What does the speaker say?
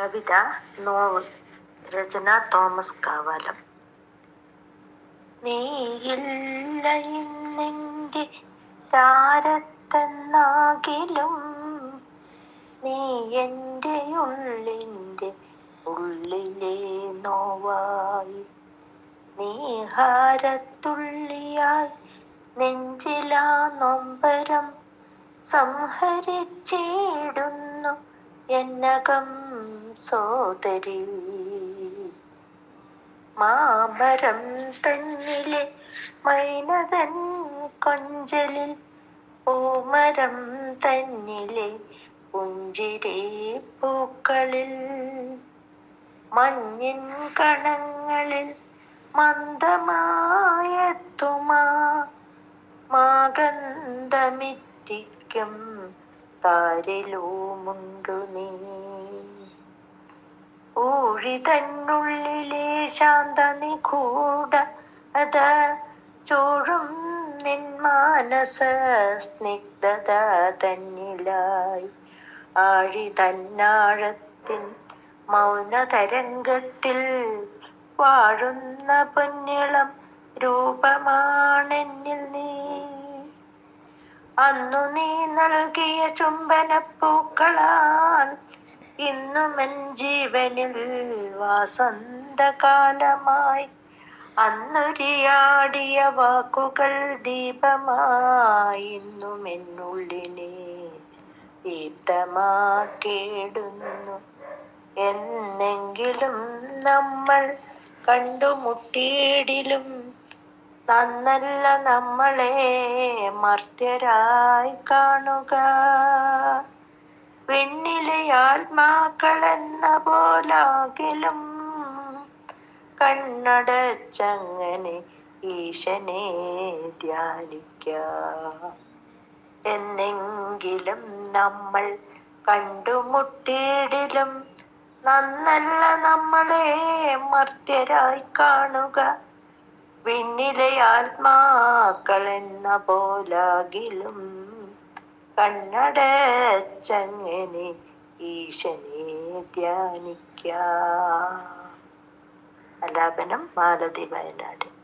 കവിത novel രചന തോമസ് കാവാലം. നീയില്ല ഇന്നെന്റെ താരത്തെന്നാകിലും നീ എന്റെ ഉള്ളിന്റെ ഉള്ളിലെ നോവായി. നീ ഹാരത്തുള്ളിയായി നെഞ്ചിലാ നൊമ്പരം സംഹരിച്ചിടുന്നു എന്നകം. സോദരി മാമരം തന്നിലെ മൈനതൻ കൊഞ്ചലിൽ ഓമരം തന്നിലെ പുഞ്ചിരി പൂക്കളിൽ. മഞ്ഞിൻ കണങ്ങളിൽ മന്ദമായെത്തുമാ മാഗന്ധമിറ്റിക്കും താരിലൂമുണ്ടു നീ. ഊഴി തന്നുള്ളിലെ ശാന്ത കൂട. അത ചോഴും നിൻ മാനസ സ്നിഗ്ധത തന്നിലായി. ആഴി തന്നാഴത്തിൻ മൗന തരംഗത്തിൽ വാഴുന്ന പൊന്നിളം രൂപമാണെന്നിൽ നീ. അന്നു നീ നൽകിയ ചുംബനപ്പൂക്കളാൽ ഇന്നുമൻ ജീവനിൽ വാസന്തകാലമായി അന്നൊരിയാടിയ വാക്കുകൾ ദീപമായി ഇന്നും എന്നുള്ളിനെ ദീപ്തമാക്കിയിടുന്നു എന്നെങ്കിലും നമ്മൾ കണ്ടുമുട്ടിയിടിലും നന്നല്ല നമ്മളെ മർത്യരായി കാണുക. ആത്മാക്കൾ പോലാകിലും കണ്ണടച്ചങ്ങനെ ഈശനെ ധ്യാനിക്ക. എന്നെങ്കിലും നമ്മൾ കണ്ടുമുട്ടിയിടിലും നന്നല്ല നമ്മളെ മർത്യരായി കാണുക. പിന്നിലെ ആത്മാക്കൾ എന്ന പോലാകിലും കണ്ണടച്ചങ്ങനെ ഈശനെ ധ്യാനിക്കാം അലാപനം മാലതി വയനാട്.